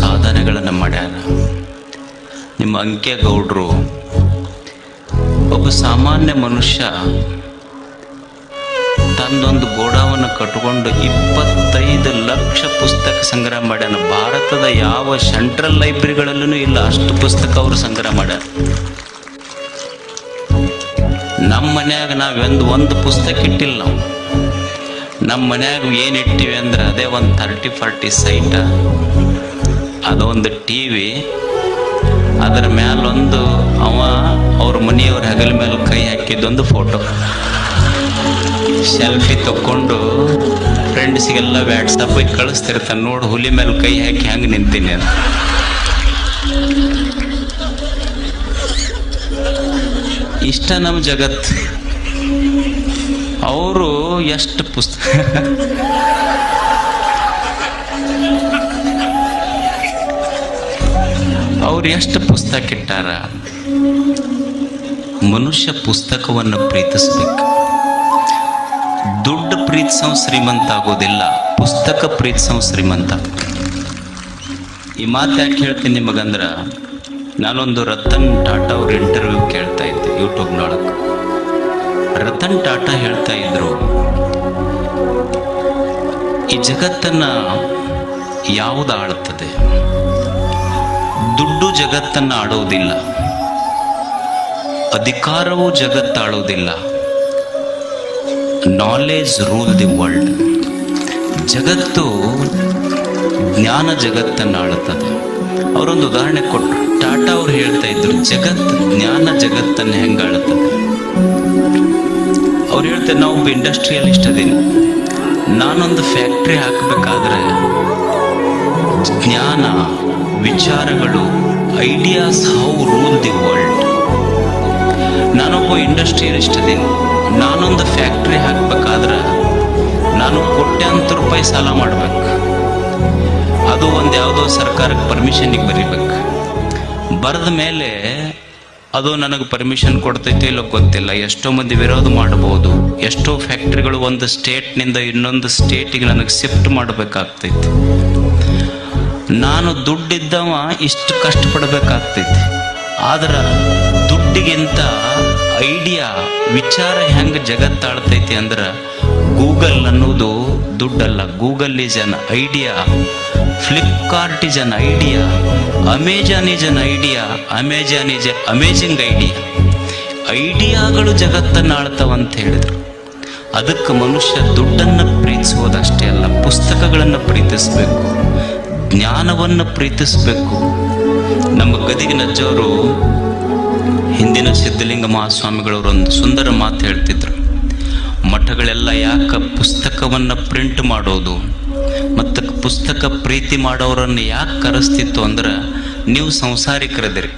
ಸಾಧನೆಗಳನ್ನು ಮಾಡ್ಯಾರ. ನಿಮ್ಮ ಅಂಕೆ ಗೌಡ್ರು ಒಬ್ಬ ಸಾಮಾನ್ಯ ಮನುಷ್ಯ ತಂದೊಂದು ಗೋಡಾವನ್ನು ಕಟ್ಟಿಕೊಂಡು ಇಪ್ಪತ್ತೈದು ಲಕ್ಷ ಪುಸ್ತಕ ಸಂಗ್ರಹ ಮಾಡ್ಯಾನ. ಭಾರತದ ಯಾವ ಸೆಂಟ್ರಲ್ ಲೈಬ್ರರಿಗಳಲ್ಲೂ ಇಲ್ಲ, ಅಷ್ಟು ಪುಸ್ತಕ ಅವರು ಸಂಗ್ರಹ ಮಾಡ್ಯಾರ. ನಮ್ಮ ಮನ್ಯಾಗ ನಾವೆಂದು ಒಂದು ಪುಸ್ತಕ ಇಟ್ಟಿಲ್ಲ ನಾವು. ನಮ್ಮ ಮನ್ಯಾಗ ಏನು ಇಟ್ಟಿವಿ ಅಂದ್ರೆ ಅದೇ ಒಂದು ಥರ್ಟಿ ಫಾರ್ಟಿ ಸೈಟ ಅದೊಂದು ಟಿ ವಿ ಅದರ ಮ್ಯಾಲೊಂದು ಅವ ಅವ್ರ ಮನೆಯವ್ರ ಹೆಗಲ ಮೇಲೆ ಕೈ ಹಾಕಿದ್ದೊಂದು ಫೋಟೋ ಸೆಲ್ಫಿ ತಕ್ಕೊಂಡು ಫ್ರೆಂಡ್ಸಿಗೆಲ್ಲ ವ್ಯಾಟ್ಸಪ್ಪಿಗೆ ಕಳಿಸ್ತಿರ್ತಾನೆ. ನೋಡು ಹುಲಿ ಮೇಲೆ ಕೈ ಹಾಕಿ ಹೆಂಗೆ ನಿಂತೀನಿ ಅಂತ. ಇಷ್ಟ ನಮ್ಮ ಜಗತ್ತು ಅವರು ಎಷ್ಟು ಪುಸ್ತಕ ಅವ್ರು ಎಷ್ಟು ಪುಸ್ತಕ ಇಟ್ಟಾರ? ಮನುಷ್ಯ ಪುಸ್ತಕವನ್ನು ಪ್ರೀತಿಸ್ಬೇಕು. ದುಡ್ಡು ಪ್ರೀತಿಸೋ ಶ್ರೀಮಂತ ಆಗೋದಿಲ್ಲ, ಪುಸ್ತಕ ಪ್ರೀತಿಸೋ ಶ್ರೀಮಂತ. ಈ ಮಾತು ಯಾಕೆ ಹೇಳ್ತೀನಿ ನಿಮಗಂದ್ರೆ, ನಾನೊಂದು ರತನ್ ಟಾಟಾ ಅವ್ರ ಇಂಟರ್ವ್ಯೂ ಕೇಳ್ತಾ ಇದ್ದೆ ಯೂಟ್ಯೂಬ್ನೊಳಗೆ ಟಾಟಾ ಹೇಳ್ತಾ ಇದ್ರು. ಈ ಜಗತ್ತನ್ನ ಯಾವುದು ಆಳುತ್ತದೆ ದುಡ್ಡು ಜಗತ್ತನ್ನ ಆಡೋದಿಲ್ಲ. ಅಧಿಕಾರವು ಜಗತ್ತಾಳೋದಿಲ್ಲ ನಾಲೆಜ್ ರೂಲ್ ದಿ ವರ್ಲ್ಡ್ ಜಗತ್ತು ಜ್ಞಾನ ಜಗತ್ತನ್ನು ಆಳುತ್ತದೆ. ಅವರೊಂದು ಉದಾಹರಣೆ ಕೊಟ್ಟರು ಟಾಟಾ ಅವರು ಹೇಳ್ತಾ ಇದ್ರು, ಜಗತ್ ಜ್ಞಾನ ಜಗತ್ತನ್ನು ಹೆಂಗೆ ಆಳುತ್ತದೆ ಅವ್ರು ಹೇಳ್ತಾರೆ, ನಾವು ಒಬ್ಬ ಇಂಡಸ್ಟ್ರಿಯಲಿಸ್ಟ್ ಅದೀನಿ. ನಾನೊಂದು ಫ್ಯಾಕ್ಟ್ರಿ ಹಾಕಬೇಕಾದ್ರೆ ಜ್ಞಾನ, ವಿಚಾರಗಳು ideas how rule the world ನಾನೊಬ್ಬ ಇಂಡಸ್ಟ್ರಿಯಲಿಸ್ಟ್ ಅದೀನಿ. ನಾನೊಂದು ಫ್ಯಾಕ್ಟ್ರಿ ಹಾಕಬೇಕಾದ್ರೆ ನಾನು ಕೋಟ್ಯಾಂತರ ರೂಪಾಯಿ ಸಾಲ ಮಾಡ್ಬೇಕು. ಅದು ಒಂದು ಯಾವುದೋ ಸರ್ಕಾರಕ್ಕೆ ಪರ್ಮಿಷನಿಗೆ ಬರೀಬೇಕು. ಬರೆದ ಮೇಲೆ ಅದು ನನಗೆ ಪರ್ಮಿಷನ್ ಕೊಡ್ತೈತೆ ಇಲ್ಲೋ ಗೊತ್ತಿಲ್ಲ. ಎಷ್ಟೋ ಮಂದಿ ವಿರೋಧ ಮಾಡಬಹುದು ಎಷ್ಟೋ ಫ್ಯಾಕ್ಟ್ರಿಗಳು ಒಂದು ಸ್ಟೇಟ್ನಿಂದ ಇನ್ನೊಂದು ಸ್ಟೇಟಿಗೆ ನನಗೆ ಶಿಫ್ಟ್ ಮಾಡಬೇಕಾಗ್ತೈತಿ. ನಾನು ದುಡ್ಡಿದ್ದವ ಇಷ್ಟು ಕಷ್ಟಪಡಬೇಕಾಗ್ತೈತಿ. ಆದ್ರೆ ದುಡ್ಡಿಗಿಂತ ಐಡಿಯಾ ವಿಚಾರ ಹೆಂಗೆ ಜಗತ್ತಾಳ್ತೈತಿ ಅಂದ್ರೆ ಗೂಗಲ್ ಅನ್ನೋದು ದುಡ್ಡಲ್ಲ. Google is an idea Flipkart is an idea Amazon is an idea Amazon is a amazing idea ಐಡಿಯಾಗಳು ಜಗತ್ತನ್ನು ಆಳ್ತಾವಂತ ಹೇಳಿದರು. ಅದಕ್ಕೆ ಮನುಷ್ಯ ದುಡ್ಡನ್ನು ಪ್ರೀತಿಸುವುದಷ್ಟೇ ಅಲ್ಲ, ಪುಸ್ತಕಗಳನ್ನು ಪ್ರೀತಿಸಬೇಕು, ಜ್ಞಾನವನ್ನು ಪ್ರೀತಿಸಬೇಕು. ನಮ್ಮ ಗದಿಗೆ ನಜ್ಜವರು ಹಿಂದಿನ ಸಿದ್ಧಲಿಂಗ ಮಹಾಸ್ವಾಮಿಗಳವರೊಂದು ಸುಂದರ ಮಾತು ಹೇಳ್ತಿದ್ರು. ಮಠಗಳೆಲ್ಲ ಯಾಕೆ ಪುಸ್ತಕವನ್ನು ಪ್ರಿಂಟ್ ಮಾಡೋದು? ಮತ್ತು ಪುಸ್ತಕ ಪ್ರೀತಿ ಮಾಡೋರನ್ನು ಯಾಕೆ ಕರೆಸ್ತಿತ್ತು ಅಂದ್ರೆ, ನೀವು ಸಂಸಾರಿಕರದಿರಿ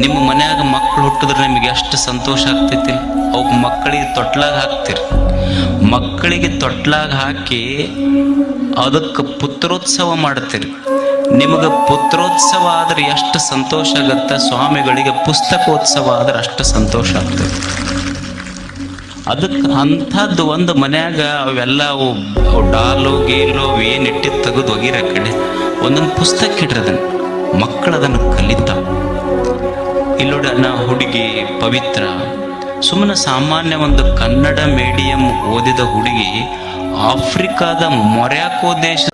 ನಿಮ್ಮ ಮನ್ಯಾಗ ಮಕ್ಕಳು ಹುಟ್ಟಿದ್ರೆ ನಿಮಗೆ ಎಷ್ಟು ಸಂತೋಷ ಆಗ್ತೈತಿ? ಅವಕ್ಕೆ ಮಕ್ಕಳಿಗೆ ತೊಟ್ಲಾಗ ಹಾಕ್ತಿರಿ. ಮಕ್ಕಳಿಗೆ ತೊಟ್ಲಾಗ ಹಾಕಿ ಅದಕ್ಕೆ ಪುತ್ರೋತ್ಸವ ಮಾಡ್ತೀರಿ. ನಿಮಗೆ ಪುತ್ರೋತ್ಸವ ಆದ್ರೆ ಎಷ್ಟು ಸಂತೋಷ ಆಗತ್ತೆ? ಸ್ವಾಮಿಗಳಿಗೆ ಪುಸ್ತಕೋತ್ಸವ ಆದ್ರೆ ಅಷ್ಟು ಸಂತೋಷ ಆಗ್ತದೆ ಅದಕ್ಕೆ ಅಂಥದ್ದು ಒಂದು ಮನ್ಯಾಗ ಅವೆಲ್ಲ ಅವು ಅವು ಡಾಲು ಗೀಲು ಏನು ಇಟ್ಟಿದ್ದು ತೆಗೆದು ಒಗಿರ ಕಡೆ. ಒಂದೊಂದು ಪುಸ್ತಕ ಇಡ್ರಿ ಅದನ್ನು ಮಕ್ಕಳು ಅದನ್ನು ಕಲಿತಾವ ಇಲ್ಲೋಡ ಹುಡುಗಿ ಪವಿತ್ರ. ಸುಮ್ಮನೆ ಸಾಮಾನ್ಯ ಒಂದು ಕನ್ನಡ ಮೀಡಿಯಂ ಓದಿದ ಹುಡುಗಿ ಆಫ್ರಿಕಾದ ಮೊರ್ಯಾಕೋ ದೇಶ